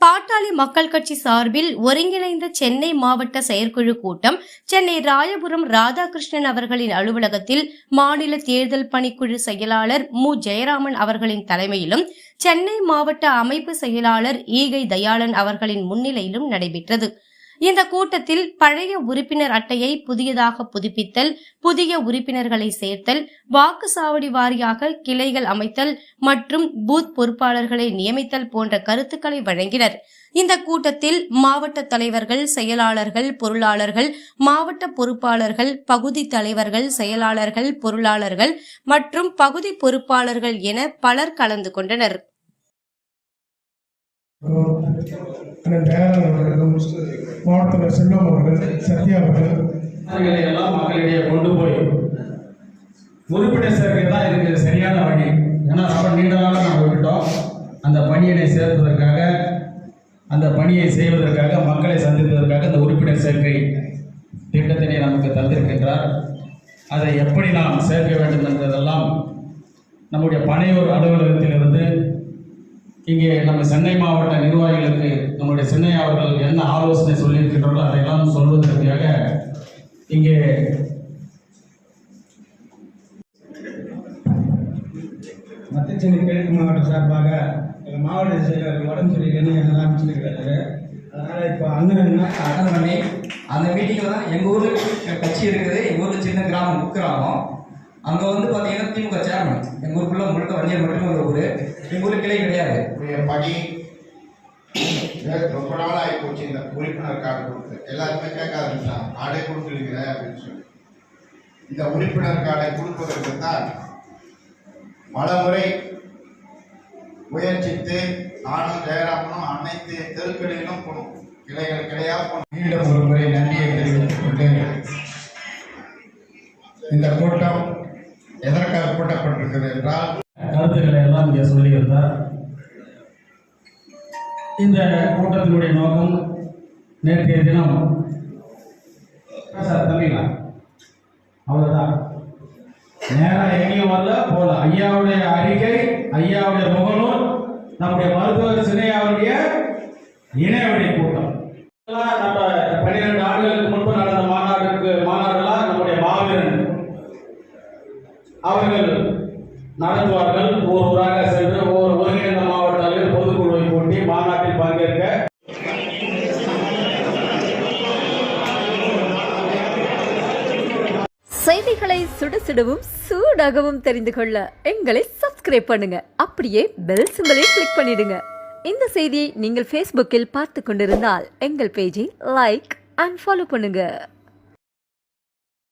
பாட்டாளி மக்கள் கட்சி சார்பில் ஒருங்கிணைந்த சென்னை மாவட்ட செயற்குழு கூட்டம் சென்னை ராயபுரம் ராதாகிருஷ்ணன் அவர்களின் அலுவலகத்தில் மாநில தேர்தல் பணிக்குழு செயலாளர் மு. ஜெயராமன் அவர்களின் தலைமையிலும் சென்னை மாவட்ட அமைப்பு செயலாளர் ஈகை தயாளன் அவர்களின் முன்னிலையிலும் நடைபெற்றது. இந்த கூட்டத்தில் பழைய உறுப்பினர் அட்டையை புதியதாக புதுப்பித்தல் புதிய உறுப்பினர்களை சேர்த்தல் வாக்குச்சாவடி வாரியாக கிளைகள் அமைத்தல் மற்றும் பூத் பொறுப்பாளர்களை நியமித்தல் போன்ற கருத்துக்களை வழங்கினர். இந்த கூட்டத்தில் மாவட்ட தலைவர்கள் செயலாளர்கள் பொருளாளர்கள் மாவட்ட பொறுப்பாளர்கள் பகுதி தலைவர்கள் செயலாளர்கள் பொருளாளர்கள் மற்றும் பகுதி பொறுப்பாளர்கள் என பலர் கலந்து கொண்டனர். அண்ணன் தயானந்த் அவர்கள் மாவட்டத்தில் செல்வம் அவர்கள் சத்யா அவர்கள். அவர்களை எல்லாம் மக்களிடையே கொண்டு போய் உறுப்பினர் சேர்க்கை தான் இதுக்கு சரியான வழி. ஏன்னா ரொம்ப நீண்ட நாளாக நம்ம விட்டுட்டோம். அந்த பணியினை சேர்ப்பதற்காக அந்த பணியை செய்வதற்காக மக்களை சந்திப்பதற்காக அந்த உறுப்பினர் சேர்க்கை திட்டத்தினை நமக்கு தந்திருக்கின்றார். அதை எப்படி நாம் சேர்க்க வேண்டும் என்பதெல்லாம் நம்முடைய பனையூர் அலுவலகத்திலிருந்து இங்கே நம்ம சென்னை மாவட்ட நிர்வாகிகளுக்கு நம்முடைய சென்னை அவர்கள் என்ன ஆலோசனை சொல்லியிருக்கின்றார்களோ அதையெல்லாம் சொல்வதற்காக இங்கே மத்திய சென்னை கிழக்கு மாவட்ட சார்பாக எங்கள் மாவட்ட செயலாளர் உடம்பு சரியில்லைன்னு எல்லாம் அமைச்சிருக்கிறாரு அதனால் இப்போ அண்ணன் அட்டன் பண்ணி அந்த மீட்டிங்கில் தான் எங்கள் ஊரில் கட்சி இருக்குது எங்கள் ஊரில் சின்ன கிராமம் குக்கிராமம் அங்கே வந்து பார்த்தீங்கன்னா திமுக சேர்மன் எங்கள் ஊருக்குள்ள முழுக்க வண்டியர் மட்டுமே ஒரு ஊர். எங்கள் ஊருக்கு கிளை கிடையாது. பணி ரொம்ப நாள் ஆகி போச்சு. இந்த உறுப்பினர் கார்டு கொடுத்து. எல்லாருமே கேட்க ஆரம்பிச்சாங்க. கார்டே கொடுத்துருக்கிற அப்படின்னு சொல்லி. இந்த உறுப்பினர் கார்டை கொடுப்பதற்கு தான் பல முறை முயற்சித்து நானும் ஜெயராமனும் அனைத்து தெருக்களிலும் போனோம். கிளைகள் கிளையா போனோம். மீண்டும் ஒரு முறை நன்றியை தெரிவித்துக் கொண்டு இந்த கூட்டம் கூட்டப்பட்டிருக்கிறது என்றால் கருத்துக்களை எல்லாம் இங்கே சொல்லியிருந்தார். இந்த கூட்டத்தினுடைய நோக்கம் நேற்றைய தினம் சார் தம்பிங்களா? அவ்வளோதான் நேராக எங்கேயும் வரல போல ஐயாவுடைய அறிக்கை ஐயாவுடைய முகநூல் நம்முடைய மருத்துவர் சின்னையாவுடைய இணையவழி கூட்டம். நம்ம பன்னிரெண்டு ஆண்டுகளுக்கு முன்பு நடந்த மாநாடுக்கு மாநாடுலாம் நம்முடைய மாவீரன் அவர்கள் நடத்துவார்கள் ஊர் ஊராக சென்று ஒவ்வொரு ஒருங்கிணைந்த மாவட்டங்களில் பொதுக்குழுவை கூட்டி மாநாட்டில் பங்கேற்க செய்திகளை சுடுசுடவும் சூடாகவும் தெரிந்து கொள்ள எங்களை சப்ஸ்கிரைப் பண்ணுங்க. அப்படியே பெல் சிம்பலை கிளிக் பண்ணிடுங்க. இந்த செய்தியை நீங்கள் ஃபேஸ்புக்கில் பார்த்து கொண்டிருந்தால் எங்கள் பேஜை லைக் அண்ட் ஃபாலோ பண்ணுங்கள்